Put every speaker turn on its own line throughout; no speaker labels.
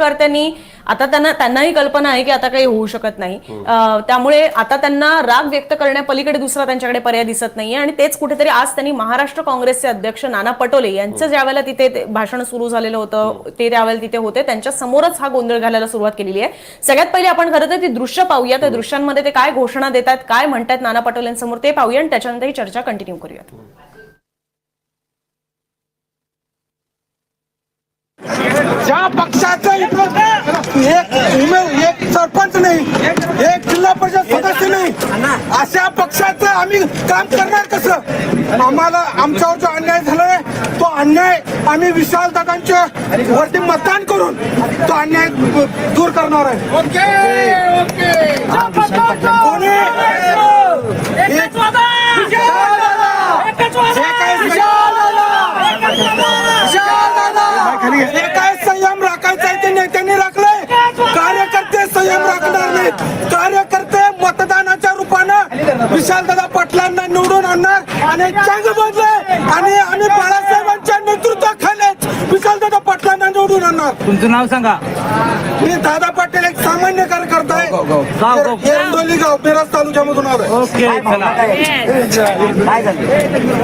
कार्यकर्त्यांनी आता त्यांना त्यांनाही कल्पना आहे की आता काही होऊ शकत नाही. त्यामुळे आता त्यांना राग व्यक्त करण्यापलीकडे दुसरा त्यांच्याकडे पर्याय दिसत नाहीये. आणि तेच कुठेतरी आज त्यांनी महाराष्ट्र काँग्रेसचे अध्यक्ष नाना पटोले यांचं ज्या वेळेला तिथे ते भाषण सुरू झालेलं होतं ते त्यावेळेला तिथे होते. त्यांच्या समोरच हा गोंधळ घालायला सुरुवात केलेली आहे. सगळ्यात पहिले आपण खरं तर ती दृश्य पाहूया. त्या दृश्यांमध्ये ते काय घोषणा देतात काय म्हणतात नाना पटोलेंसमोर ते पाहूया आणि त्याच्यानंतर ही चर्चा कंटिन्यू करूयात.
ज्या पक्षाचं इथं एक एक सरपंच नाही एक जिल्हा परिषद सदस्य नाही अशा पक्षाचं आम्ही काम करणार कसं? आम्हाला आमच्यावर जो अन्याय झालाय तो अन्याय आम्ही विशाल दादांच्या वरती मतदान करून तो अन्याय दूर करणार आहे. विशालदादा पाटलांना निवडून आणणार आणि चांग बदले आणि आम्ही बाळासाहेबांच्या नेतृत्वाखालीच विशालदादा पाटलांना निवडून आणणार.
तुमचं नाव सांगा.
मी दादा पाटील एक सामान्य कार्यकर्ता आहे.
गाव, गाव.
एरंडोली गाव मिरज तालुक्यामधून आलोय.
ओके चला. काय झालं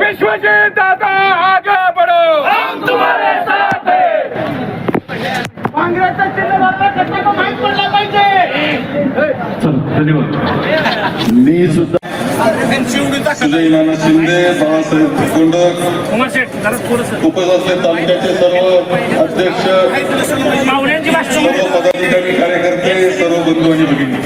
विश्वजीत दादा आगे बढ़ो। हम तुम्हारे साथ हैं। कांग्रेसचं चिन्ह वापरा प्रत्येक माहीत पडलं पाहिजे
धन्यवाद। मी सुद्धा सुजय नाना शिंदे बाळासाहेब कोंडक उपस्थित तालुक्याचे सर्व अध्यक्ष सर्व पदाधिकारी कार्यकर्ते सर्व बंधू आणि भगिनी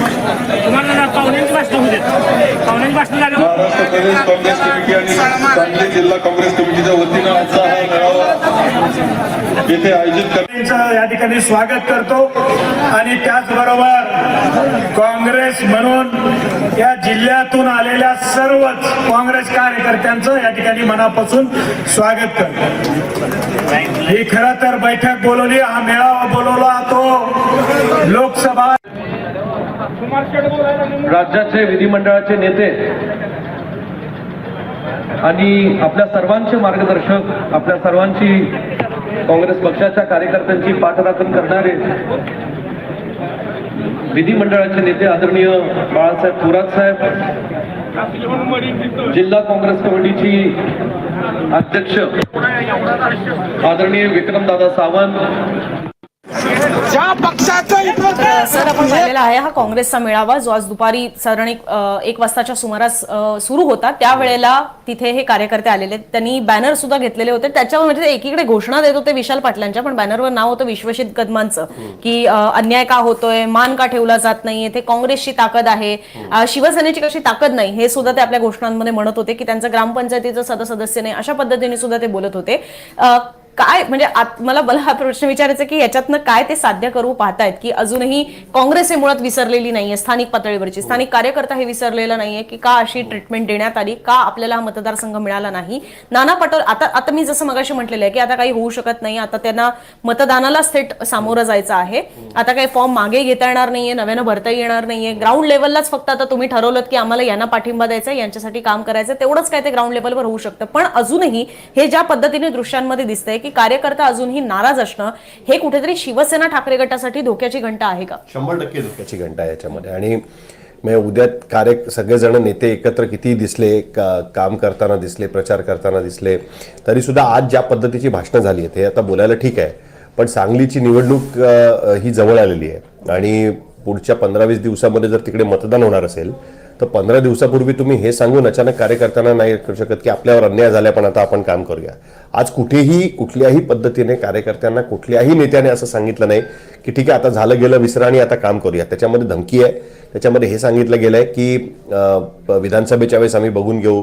महाराष्ट्र प्रदेश काँग्रेस कमिटी आणि सांगली जिल्हा काँग्रेस कमिटीच्या वतीनं आजचा हा मेळावा येथे आयोजित करण्यात
त्यांचं या ठिकाणी स्वागत करतो. आणि त्याचबरोबर काँग्रेस म्हणून या जिल्ह्यातून आलेल्या सर्वच काँग्रेस कार्यकर्त्यांचं या ठिकाणी मनापासून स्वागत करतो. ही खर तर बैठक बोलवली हा मेळावा बोलवला तो लोकसभा
राज्याचे विधिमंडळाचे नेते आणि आपल्या सर्वांचे मार्गदर्शक आपल्या सर्वांची काँग्रेस पक्षाच्या कार्यकर्त्यांची पाठराखण करणारे विधिमंडळाचे नेते आदरणीय बाळासाहेब थोरात साहेब जिल्हा काँग्रेस कमिटीची अध्यक्ष आदरणीय विक्रमदादा सावंत
सर आपण पाहिलेला आहे हा काँग्रेसचा मेळावा जो आज दुपारी साधारण एक एक वाजताच्या सुमारास सुरू होता. त्यावेळेला तिथे हे कार्यकर्ते आलेले त्यांनी बॅनर सुद्धा घेतलेले होते. त्याच्यावर म्हणजे एकीकडे घोषणा देत होते विशाल पाटलांच्या पण बॅनरवर नाव होतं विश्वजित कदमांचं की अन्याय का होतोय मान का ठेवला जात नाहीये ते काँग्रेसची ताकद आहे. शिवसेनेची कशी ताकद नाही हे सुद्धा ते आपल्या घोषणांमध्ये म्हणत होते की त्यांचं ग्रामपंचायतीचं सद सदस्य नाही अशा पद्धतीने सुद्धा ते बोलत होते. काय म्हणजे आत- मला मला हा प्रश्न विचारायचा की याच्यातनं काय ते साध्य करू पाहतायत? की अजूनही काँग्रेस हे मुळात विसरलेली नाहीये स्थानिक पातळीवरची. स्थानिक कार्यकर्ता हे विसरलेला नाहीये की का अशी ट्रीटमेंट देण्यात आली का आपल्याला हा मतदारसंघ मिळाला नाही? नाना पटोल आता आता मी जसं मगाशी म्हटलेलं आहे की आता काही होऊ शकत नाही आता त्यांना मतदानालाच थेट सामोरं जायचं आहे. आता काही फॉर्म मागे घेता येणार नाहीये नव्यानं भरता येणार नाहीये. ग्राउंड लेवललाच फक्त आता तुम्ही ठरवलं की आम्हाला यांना पाठिंबा द्यायचा आहे, यांच्यासाठी काम करायचं तेवढंच काय ते ग्राउंड लेवलवर होऊ शकतं. पण अजूनही हे ज्या पद्धतीने दृश्यांमध्ये दिसतंय की कार्यकर्ता अजूनही नाराज असणं हे कुठेतरी शिवसेना ठाकरे गटासाठी धोक्याची घंटा आहे का?
शंभर टक्के धोक्याची घंटा आहे याच्यामध्ये. आणि म्हणजे उद्या कार्य सगळेजण नेते एकत्र किती दिसले का काम करताना दिसले प्रचार करताना दिसले तरी सुद्धा आज ज्या पद्धतीची भाषणं झाली आहेत हे आता बोलायला ठीक आहे. पण सांगलीची निवडणूक ही जवळ आलेली आहे. आणि पुढच्या पंधरा वीस दिवसामध्ये जर तिकडे मतदान होणार असेल तर पंधरा दिवसापूर्वी तुम्ही हे सांगून अचानक कार्यकर्त्यांना नाही करू शकत की आपल्यावर अन्याय झाला पण आता आपण काम करूया. आज कुठेही कुठल्याही पद्धतीने कार्यकर्त्यांना कुठल्याही नेत्याने असं सांगितलं नाही की ठीक आहे आता झालं गेलं विसरा आणि आता काम करूया. त्याच्यामध्ये धमकी आहे. त्याच्यामध्ये हे सांगितलं गेलं आहे की विधानसभेच्या वेळेस आम्ही बघून घेऊ.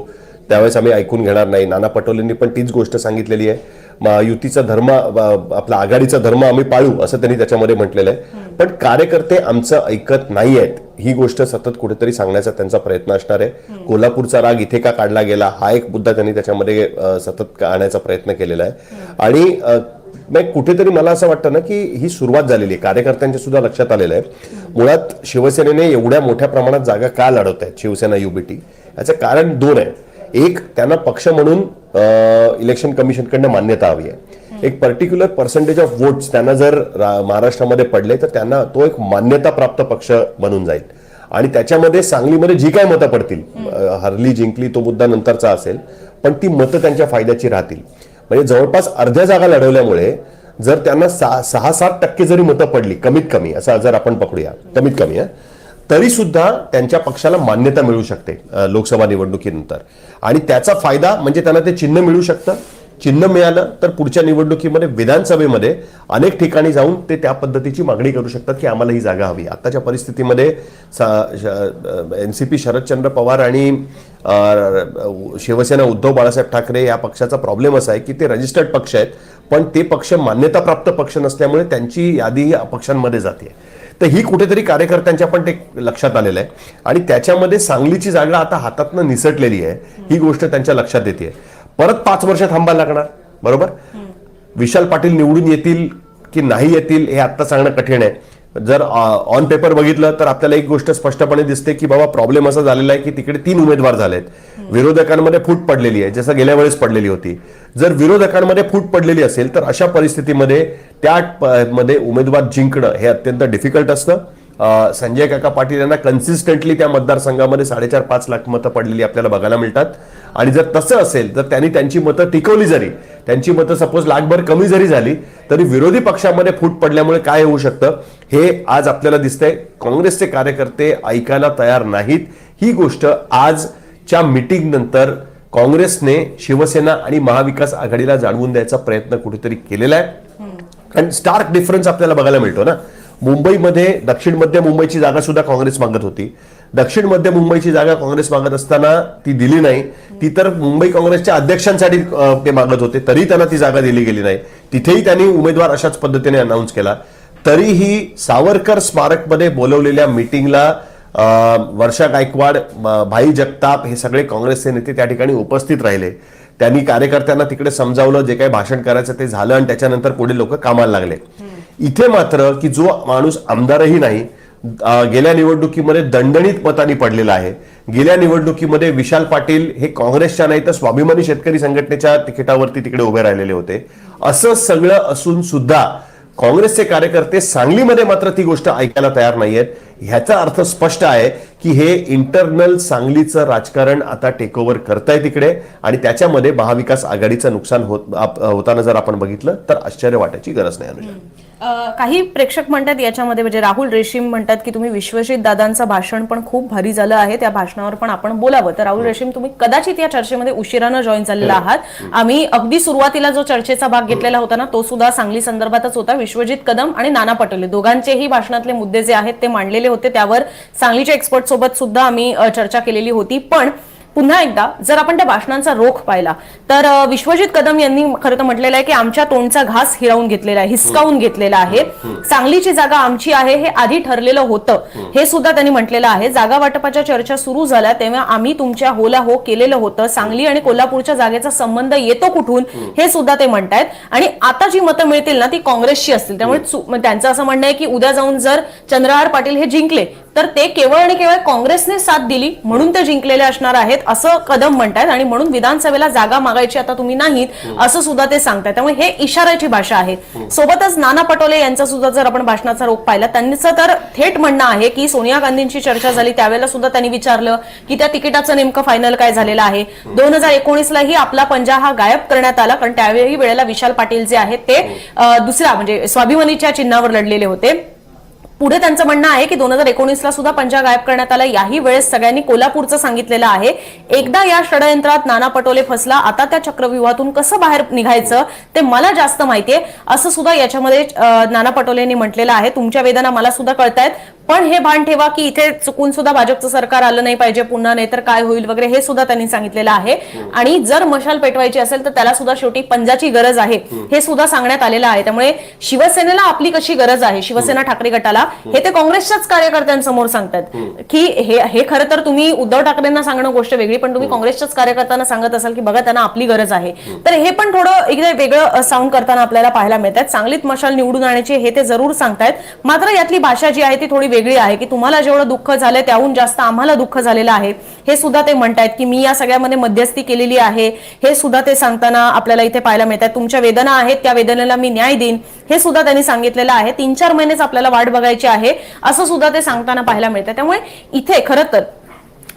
त्यावेळेस आम्ही ऐकून घेणार नाही. नाना पटोलेंनी पण तीच गोष्ट सांगितलेली आहे. युतीचा धर्म आपला आघाडीचा धर्म आम्ही पाळू असं त्यांनी त्याच्यामध्ये म्हटलेलं आहे. पण कार्यकर्ते आमचं ऐकत नाही आहेत ही गोष्ट सतत कुठेतरी सांगण्याचा त्यांचा प्रयत्न असणार आहे. कोल्हापूरचा राग इथे का काढला गेला हा एक मुद्दा त्यांनी त्याच्यामध्ये सतत आणण्याचा प्रयत्न केलेला आहे. आणि नाही कुठेतरी मला असं वाटतं ना की ही सुरुवात झालेली आहे. कार्यकर्त्यांच्या सुद्धा लक्षात आलेलं आहे. मुळात शिवसेनेने एवढ्या मोठ्या प्रमाणात जागा का लढवत आहेत? शिवसेना युबीटी. याचं कारण दोन आहे. एक त्यांना पक्ष म्हणून इलेक्शन कमिशनकडनं मान्यता हवी आहे. एक पर्टिक्युलर पर्सेंटेज ऑफ वोट्स त्यांना जर महाराष्ट्रामध्ये पडले तर त्यांना तो एक मान्यता प्राप्त पक्ष बनून जाईल. आणि त्याच्यामध्ये सांगलीमध्ये जी काय मतं पडतील हरली जिंकली तो मुद्दा नंतरचा असेल पण ती मतं त्यांच्या फायद्याची राहतील. म्हणजे जवळपास अर्ध्या जागा लढवल्यामुळे जर त्यांना सहा सहा सात टक्के जरी मतं पडली कमीत कमी असं जर आपण पकडूया कमीत कमी आहे तरी सुद्धा त्यांच्या पक्षाला मान्यता मिळू शकते लोकसभा निवडणुकीनंतर. आणि त्याचा फायदा म्हणजे त्यांना ते चिन्ह मिळू शकतं चिन्ह मिळालं तर पुढच्या निवडणुकीमध्ये विधानसभेमध्ये अनेक ठिकाणी जाऊन ते त्या पद्धतीची मागणी करू शकतात की आम्हाला ही जागा हवी. आताच्या परिस्थितीमध्ये N C P Sharadchandra Pawar आणि शिवसेना उद्धव बाळासाहेब ठाकरे या पक्षाचा प्रॉब्लेम असा आहे की ते रजिस्टर्ड पक्ष आहेत पण ते पक्ष मान्यताप्राप्त पक्ष नसल्यामुळे त्यांची यादी ही अपक्षांमध्ये जाते. तर ही कुठेतरी कार्यकर्त्यांच्या पण ते लक्षात आलेलं आहे. आणि त्याच्यामध्ये सांगलीची जागा आता हातातनं निसटलेली आहे. ही गोष्ट त्यांच्या लक्षात येते. परत पाच वर्ष थांबायला लागणार. बरोबर? विशाल पाटील निवडून येतील की नाही येतील हे आत्ता सांगणं कठीण आहे. जर ऑन पेपर बघितलं तर आपल्याला एक गोष्ट स्पष्टपणे दिसते की बाबा प्रॉब्लेम असा झालेला आहे की तिकडे तीन उमेदवार झालेत. विरोधकांमध्ये फूट पडलेली आहे जसं गेल्या वेळेस पडलेली होती. जर विरोधकांमध्ये फूट पडलेली असेल तर अशा परिस्थितीमध्ये त्या मध्ये उमेदवार जिंकणं हे अत्यंत डिफिकल्ट असतं. संजय काका पाटील यांना कन्सिस्टंटली त्या मतदारसंघामध्ये साडेचार पाच लाख मतं पडलेली आपल्याला बघायला मिळतात. आणि जर तसं असेल तर त्यांनी त्यांची मतं टिकवली जरी त्यांची मतं सपोज लाखभर कमी जरी झाली तरी विरोधी पक्षामध्ये फूट पडल्यामुळे काय होऊ शकतं? हे आज आपल्याला दिसतंय. काँग्रेसचे कार्यकर्ते ऐकायला तयार नाहीत. ही गोष्ट आजच्या मीटिंग नंतर काँग्रेसने शिवसेना आणि महाविकास आघाडीला जाणवून द्यायचा प्रयत्न कुठेतरी केलेला आहे. कारण स्टार्क डिफरन्स आपल्याला बघायला मिळतो ना. मुंबईमध्ये दक्षिण मध्य मुंबईची जागा सुद्धा काँग्रेस मागत होती. दक्षिण मध्य मुंबईची जागा काँग्रेस मागत असताना ती दिली नाही. ती तर मुंबई काँग्रेसच्या अध्यक्षांसाठी ते मागत होते. तरी त्यांना ती जागा दिली गेली नाही. तिथेही त्यांनी उमेदवार अशाच पद्धतीने अनाऊन्स केला. तरीही सावरकर स्मारकमध्ये बोलवलेल्या मिटिंगला वर्षा गायकवाड भाई जगताप हे सगळे काँग्रेसचे नेते त्या ठिकाणी उपस्थित राहिले. त्यांनी कार्यकर्त्यांना तिकडे समजावलं जे काही भाषण करायचं ते झालं आणि त्याच्यानंतर पुढे लोक कामाला लागले. इथे मात्र की जो माणूस आमदारही नाही गेल्या निवडणुकीमध्ये दणदणीत मतांनी पडलेला आहे. गेल्या निवडणुकीमध्ये विशाल पाटील हे काँग्रेसच्या नाही तर स्वाभिमानी शेतकरी संघटनेच्या तिकिटावरती तिकडे उभे राहिलेले होते. असं सगळं असून सुद्धा काँग्रेसचे कार्यकर्ते सांगलीमध्ये मात्र ती गोष्ट ऐकायला तयार नाहीयेत. ह्याचा अर्थ स्पष्ट आहे की हे इंटरनल सांगलीचं राजकारण आता टेक ओव्हर करताय तिकडे आणि त्याच्यामध्ये महाविकास आघाडीचं नुकसान होत होताना जर आपण बघितलं तर आश्चर्य वाटायची गरज नाही अनुजा.
काही प्रेक्षक म्हणतात याच्यामध्ये म्हणजे राहुल रेशीम म्हणतात की तुम्ही विश्वजित दादांचं भाषण पण खूप भारी झालं आहे. त्या भाषणावर पण आपण बोलावं. तर राहुल रेशीम तुम्ही कदाचित या चर्चेमध्ये उशिरानं जॉईन झालेला आहात. आम्ही अगदी सुरुवातीला जो चर्चेचा भाग घेतलेला होता ना तो सुद्धा सांगली संदर्भातच होता. विश्वजित कदम आणि नाना पटोले दोघांचेही भाषणातले मुद्दे जे आहेत ते मांडलेले होते त्यावर सांगलीच्या एक्सपर्ट सोबत सुद्धा आम्ही चर्चा केलेली होती. पण पुन्हा एकदा जर आपण त्या भाषणांचा रोख पाहिला तर विश्वजित कदम यांनी खरं तर म्हटलेलं आहे की आमच्या तोंडचा घास हिरावून घेतलेला आहे हिसकावून घेतलेला आहे. सांगलीची जागा आमची आहे हे आधी ठरलेलं होतं. हे सुद्धा त्यांनी म्हटलेलं आहे. जागा वाटपाच्या चर्चा सुरू झाल्या तेव्हा आम्ही तुमच्या होला हो केलेलं होतं. सांगली आणि कोल्हापूरच्या जागेचा संबंध येतो कुठून हे सुद्धा ते म्हणतायत. आणि आता जी मतं मिळतील ना ती काँग्रेसची असतील. त्यामुळे त्यांचं असं म्हणणं आहे की उद्या जाऊन जर चंद्रहार पाटील हे जिंकले तर ते केवळ आणि केवळ काँग्रेसने साथ दिली म्हणून ते जिंकलेले असणार आहेत असं कदम म्हणतायत आणि म्हणून विधानसभेला जागा मागायची आता तुम्ही नाहीत असं सुद्धा ते सांगतायत. त्यामुळे हे इशाऱ्याची भाषा आहे. सोबतच नाना पटोले यांचा सुद्धा जर आपण भाषणाचा रोख पाहिला त्यांचं तर थेट म्हणणं आहे की सोनिया गांधींची चर्चा झाली त्यावेळेला सुद्धा त्यांनी विचारलं की त्या तिकिटाचं नेमकं फायनल काय झालेलं आहे. दोन हजार एकोणीसलाही आपला पंजा हा गायब करण्यात आला कारण त्यावेळी वेळेला विशाल पाटील जे आहेत ते दुसऱ्या म्हणजे स्वाभिमानीच्या चिन्हावर लढलेले होते. पुढे त्यांचं म्हणणं आहे की दोन हजार एकोणीसला सुद्धा पंजा गायब करण्यात आला. याही वेळेस सगळ्यांनी कोल्हापूरचं सांगितलेलं आहे. एकदा या षडयंत्रात नाना पटोले फसला. आता त्या चक्रव्यूहातून कसं बाहेर निघायचं ते मला जास्त माहितीये असं सुद्धा याच्यामध्ये नाना पटोलेंनी म्हटलेलं आहे. तुमच्या वेदना मला सुद्धा कळतायत. पण हे भान ठेवा की इथे चुकून सुद्धा भाजपचं सरकार आलं नाही पाहिजे. पुन्हा नाही तर काय होईल वगैरे हे सुद्धा त्यांनी सांगितलेलं आहे. आणि जर मशाल पेटवायची असेल तर त्याला सुद्धा शेवटी पंजाची गरज आहे. हे सुद्धा सांगण्यात आलेलं आहे. त्यामुळे शिवसेनेला आपली कशी गरज आहे? शिवसेना ठाकरे गटाला हे ते काँग्रेसच्याच कार्यकर्त्यांसमोर सांगतात. की हे हे खरं तर तुम्ही उद्धव ठाकरेंना सांगणं गोष्ट वेगळी पण तुम्ही काँग्रेसच्याच कार्यकर्त्यांना सांगत असाल की बघा त्यांना आपली गरज आहे. तर हे पण थोडं एकदा वेगळं साऊंड करताना आपल्याला पाहायला मिळतात. सांगलीत मशाल निवडून आणायची हे ते जरूर सांगतायत. मात्र यातली भाषा जी आहे ती थोडी वेगळी आहे की तुम्हाला जेवढं दुःख झालंय त्याहून जास्त आम्हाला दुःख झालेलं आहे. हे सुद्धा ते म्हणतायत की मी या सगळ्यामध्ये मध्यस्थी केलेली आहे. हे सुद्धा ते सांगताना आपल्याला इथे पाहायला मिळतात. तुमच्या वेदना आहेत त्या वेदनेला मी न्याय देईन. हे सुद्धा त्यांनी सांगितलेलं आहे. तीन चार महिनेच आपल्याला वाट बघायची आहे असं सुद्धा ते सांगताना पाहायला मिळतं त्यामुळे इथे खरं तर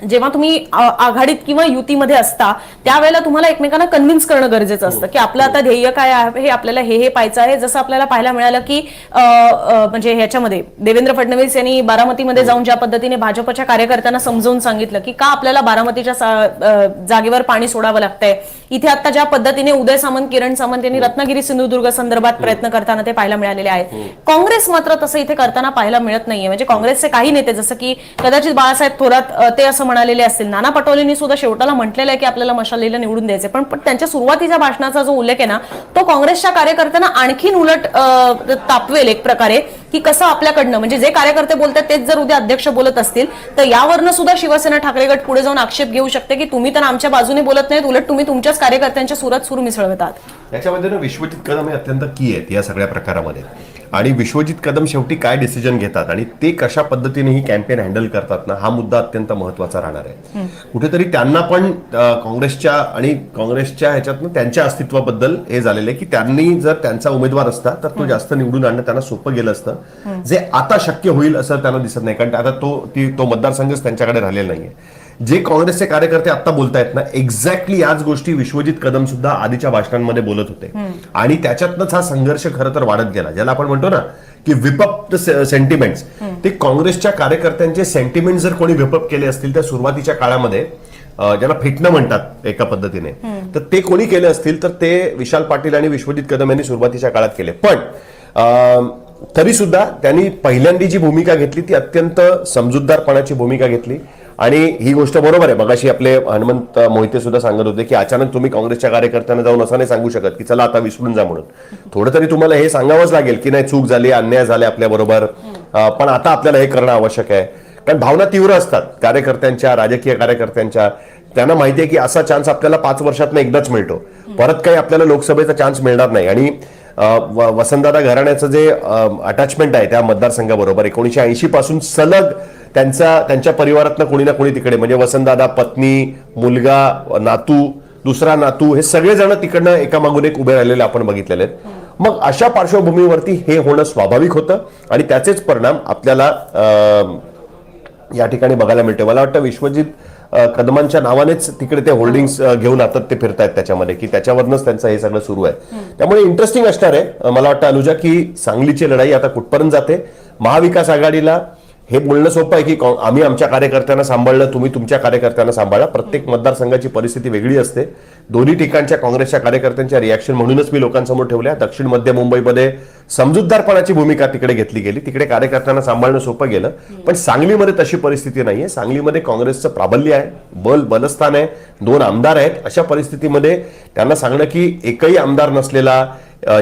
जेव्हा तुम्ही आघाडीत किंवा युतीमध्ये असता त्यावेळेला तुम्हाला एकमेकांना कन्व्हिन्स करणं गरजेचं असतं की आपलं आता ध्येय काय आहे हे आपल्याला हे हे पाहायचं आहे. जसं आपल्याला पाहायला मिळालं की म्हणजे ह्याच्यामध्ये देवेंद्र फडणवीस यांनी बारामतीमध्ये जाऊन ज्या पद्धतीने भाजपच्या कार्यकर्त्यांना समजावून सांगितलं की का आपल्याला बारामतीच्या जागेवर पाणी सोडावं लागतंय. इथे आता ज्या पद्धतीने उदय सामंत किरण सामंत यांनी रत्नागिरी सिंधुदुर्ग संदर्भात प्रयत्न करताना ते पाहायला मिळालेले आहेत. काँग्रेस मात्र तसं इथे करताना पाहायला मिळत नाहीये. म्हणजे काँग्रेसचे काही नेते जसं की कदाचित बाळासाहेब थोरात ते असं म्हणालेले असतील. नाना पटोलेंनी सुद्धा शेवटाला म्हटलेलं आहे की आपल्याला मशालीला निवडून द्यायचे पण पण त्यांच्या सुरुवातीच्या भाषणाचा जो उल्लेख आहे ना तो काँग्रेसच्या कार्यकर्त्यांना आणखीन उलट तापवेल एक प्रकारे की कसं आपल्याकडनं म्हणजे जे कार्यकर्ते बोलतात तेच जर उद्या अध्यक्ष बोलत असतील तर यावरनं सुद्धा शिवसेना ठाकरे गट पुढे जाऊन आक्षेप घेऊ शकते की तुम्ही तर आमच्या बाजूने बोलत नाहीत उलट तुम्ही तुमच्याच कार्यकर्त्यांच्या सुरात सुर मिसळवतात.
याच्यामध्ये ना विश्वजित कदम हे अत्यंत की आहेत या सगळ्या प्रकारामध्ये. आणि विश्वजित कदम शेवटी काय डिसिजन घेतात आणि ते कशा पद्धतीने ही कॅम्पेन हँडल करतात ना हा मुद्दा अत्यंत महत्त्वाचा राहणार आहे. कुठेतरी त्यांना पण काँग्रेसच्या आणि काँग्रेसच्या ह्याच्यातनं त्यांच्या अस्तित्वाबद्दल हे झालेलं आहे की त्यांनी जर त्यांचा उमेदवार असता तर तो जास्त निवडून आणणं त्यांना सोपं गेलं असतं. जे आता शक्य होईल असं त्यांना दिसत नाही कारण आता तो ती तो मतदारसंघच त्यांच्याकडे राहिलेला नाहीये. जे काँग्रेसचे कार्यकर्ते आता बोलतायत ना एक्झॅक्टली याच गोष्टी विश्वजित कदम सुद्धा आधीच्या भाषणांमध्ये बोलत होते. आणि त्याच्यातनच हा संघर्ष खरं तर वाढत गेला ज्याला आपण म्हणतो ना की विपप सेंटिमेंट्स ते काँग्रेसच्या कार्यकर्त्यांचे सेंटिमेंट जर कोणी विपप केले असतील तर सुरुवातीच्या काळामध्ये ज्याला फिटणं म्हणतात एका पद्धतीने तर ते कोणी केले असतील तर ते विशाल पाटील आणि विश्वजित कदम यांनी सुरुवातीच्या काळात केले. पण तरी सुद्धा त्यांनी पहिल्यांदी जी भूमिका घेतली ती अत्यंत समजूतदारपणाची भूमिका घेतली. आणि ही गोष्ट बरोबर आहे. मगाशी आपले हनुमंत मोहिते सुद्धा सांगत होते की अचानक तुम्ही काँग्रेसच्या कार्यकर्त्यांना जाऊन असं नाही सांगू शकत की चला आता विसरून जा म्हणून. थोडं तरी तुम्हाला हे सांगावंच लागेल की नाही चूक झाली अन्याय झाले आपल्याबरोबर पण आता आपल्याला हे करणं आवश्यक आहे. कारण भावना तीव्र असतात कार्यकर्त्यांच्या राजकीय कार्यकर्त्यांच्या. त्यांना माहिती आहे की असा चान्स आपल्याला पाच वर्षात एकदाच मिळतो. परत काही आपल्याला लोकसभेचा चान्स मिळणार नाही. आणि वसंतदादा घराण्याचं जे अटॅचमेंट आहे त्या मतदारसंघाबरोबर एकोणीशे ऐंशी पासून सलग त्यांचा त्यांच्या परिवारातनं कोणी ना कोणी तिकडे म्हणजे वसंतदादा पत्नी मुलगा नातू दुसरा नातू हे सगळे जण तिकडनं एकामागून एक उभे राहिलेले आपण बघितलेले आहेत. मग अशा पार्श्वभूमीवरती हे होणं स्वाभाविक होतं आणि त्याचेच परिणाम आपल्याला अ, या ठिकाणी बघायला मिळते मला वाटतं विश्वजित कदमांच्या नावानेच तिकडे ते होल्डिंग्स घेऊन आता ते फिरतायत त्याच्यामध्ये की त्याच्यावरनच त्यांचं हे सगळं सुरू आहे. त्यामुळे इंटरेस्टिंग असणार आहे. मला वाटतं अनुजा की सांगलीची लढाई आता कुठपर्यंत जाते? महाविकास आघाडीला हे बोलणं सोपं आहे की आम्ही आमच्या कार्यकर्त्यांना सांभाळलं तुम्ही तुमच्या कार्यकर्त्यांना सांभाळा. प्रत्येक मतदारसंघाची परिस्थिती वेगळी असते. दोन्ही ठिकाणच्या काँग्रेसच्या कार्यकर्त्यांच्या रिॲक्शन म्हणूनच मी लोकांसमोर ठेवल्या. दक्षिण मध्य मुंबईमध्ये समजूतदारपणाची भूमिका तिकडे घेतली गेली. तिकडे कार्यकर्त्यांना सांभाळणं सोपं गेलं. पण सांगलीमध्ये तशी परिस्थिती नाहीये. सांगलीमध्ये काँग्रेसचं प्राबल्य आहे. बल बलस्थान आहे. दोन आमदार आहेत. अशा परिस्थितीमध्ये त्यांना सांगणं की एकही आमदार नसलेला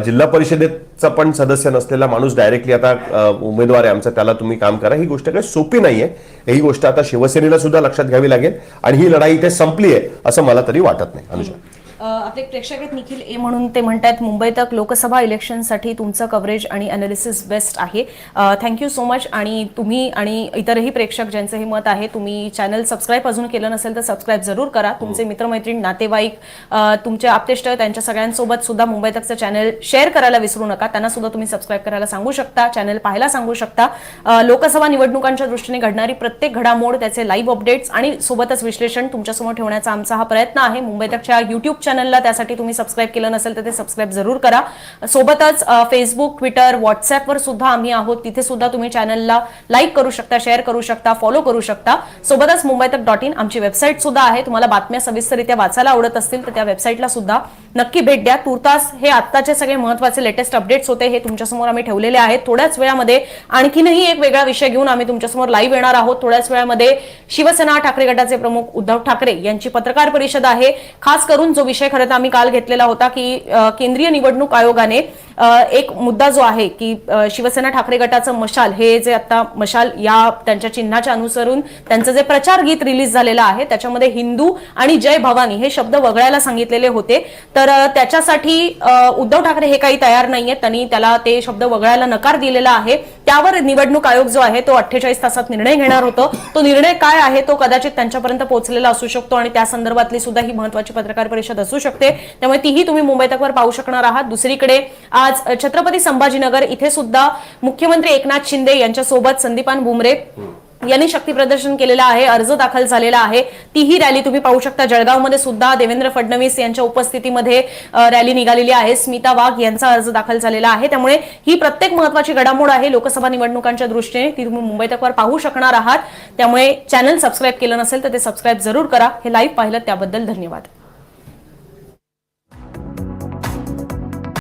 जिल्हा परिषदेचा पण सदस्य नसलेला माणूस डायरेक्टली आता उमेदवार आहे आमचा त्याला तुम्ही काम करा. ही गोष्ट काही सोपी नाहीये. ही गोष्ट आता शिवसेनेला सुद्धा लक्षात घ्यावी लागेल. आणि ही लढाई इथे संपली आहे असं मला तरी वाटत नाही अनुजा.
आपले प्रेक्षक आहेत निखिल ए म्हणून ते म्हणतात मुंबई तक लोकसभा इलेक्शनसाठी तुमचं कव्हरेज आणि अनालिसिस बेस्ट आहे. थँक्यू सो मच आणि तुम्ही आणि इतरही प्रेक्षक ज्यांचं हे मत आहे तुम्ही चॅनल सबस्क्राईब अजून केलं नसेल तर सबस्क्राईब जरूर करा. तुमचे मित्रमैत्रीण नातेवाईक तुमचे आपतेष्ट त्यांच्या सगळ्यांसोबत सुद्धा मुंबई तकचं चॅनल शेअर करायला विसरू नका. त्यांना सुद्धा तुम्ही सबस्क्राईब करायला सांगू शकता चॅनल पाहायला सांगू शकता. लोकसभा निवडणुकांच्या दृष्टीने घडणारी प्रत्येक घडामोड त्याचे लाईव्ह अपडेट्स आणि सोबतच विश्लेषण तुमच्यासमोर ठेवण्याचा आमचा हा प्रयत्न आहे. मुंबई तकच्या युट्यूब चॅनलला त्यासाठी तुम्ही सबस्क्राईब केलं नसेल तर ते सबस्क्राईब जरूर करा. सोबतच फेसबुक ट्विटर व्हॉट्सअपवर सुद्धा आम्ही आहोत. तिथे सुद्धा तुम्ही चॅनलला लाईक करू शकता शेअर करू शकता फॉलो करू शकता. सोबतच मुंबई तक डॉट इन आमची वेबसाईट सुद्धा आहे. तुम्हाला बातम्या सविस्तरित्या वाचायला आवडत असतील तर त्या वेबसाईटला सुद्धा नक्की भेट द्या. तुर्तास हे आत्ताचे सगळे महत्त्वाचे लेटेस्ट अपडेट्स होते हे तुमच्यासमोर आम्ही ठेवलेले आहेत. थोड्याच वेळामध्ये आणखीनही एक वेगळा विषय घेऊन आम्ही तुमच्यासमोर लाईव्ह येणार आहोत. थोड्याच वेळामध्ये शिवसेना ठाकरे गटाचे प्रमुख उद्धव ठाकरे यांची पत्रकार परिषद आहे. खास करून जो विषय खरं तर आम्ही काल घेतलेला होता की केंद्रीय निवडणूक आयोगाने एक मुद्दा जो आहे की शिवसेना ठाकरे गटाचं मशाल हे जे आता मशाल या त्यांच्या चिन्हाच्या अनुसरून त्यांचं जे प्रचार गीत रिलीज झालेलं आहे त्याच्यामध्ये हिंदू आणि जय भवानी हे शब्द वगळायला सांगितलेले होते. तर त्याच्यासाठी उद्धव ठाकरे हे काही तयार नाहीये त्यांनी त्याला ते शब्द वगळायला नकार दिलेला आहे. त्यावर निवडणूक आयोग जो आहे तो अठ्ठेचाळीस तासात निर्णय घेणार होतो. तो निर्णय काय आहे तो कदाचित त्यांच्यापर्यंत पोहोचलेला असू शकतो आणि त्या संदर्भातली सुद्धा ही महत्वाची पत्रकार परिषद असू शकते. त्यामुळे तीही तुम्ही मुंबई तकवर पाहू शकणार आहात. दुसरीकडे आज आज छत्रपती संभाजीनगर इथे सुद्धा मुख्यमंत्री एकनाथ शिंदे यांच्यासोबत संदीपान भुमरे यांनी शक्ती प्रदर्शन केलेलं आहे अर्ज दाखल झालेला आहे. तीही रॅली तुम्ही पाहू शकता. जळगावमध्ये सुद्धा देवेंद्र फडणवीस यांच्या उपस्थितीमध्ये रॅली निघालेली आहे. स्मिता वाघ यांचा अर्ज दाखल झालेला आहे. त्यामुळे ही प्रत्येक महत्वाची घडामोड आहे लोकसभा निवडणुकांच्या दृष्टीने. ती तुम्ही मुंबई तकवर पाहू शकणार आहात. त्यामुळे चॅनल सबस्क्राईब केलं नसेल तर ते सबस्क्राईब जरूर करा. हे लाईव्ह पाहिलं त्याबद्दल धन्यवाद.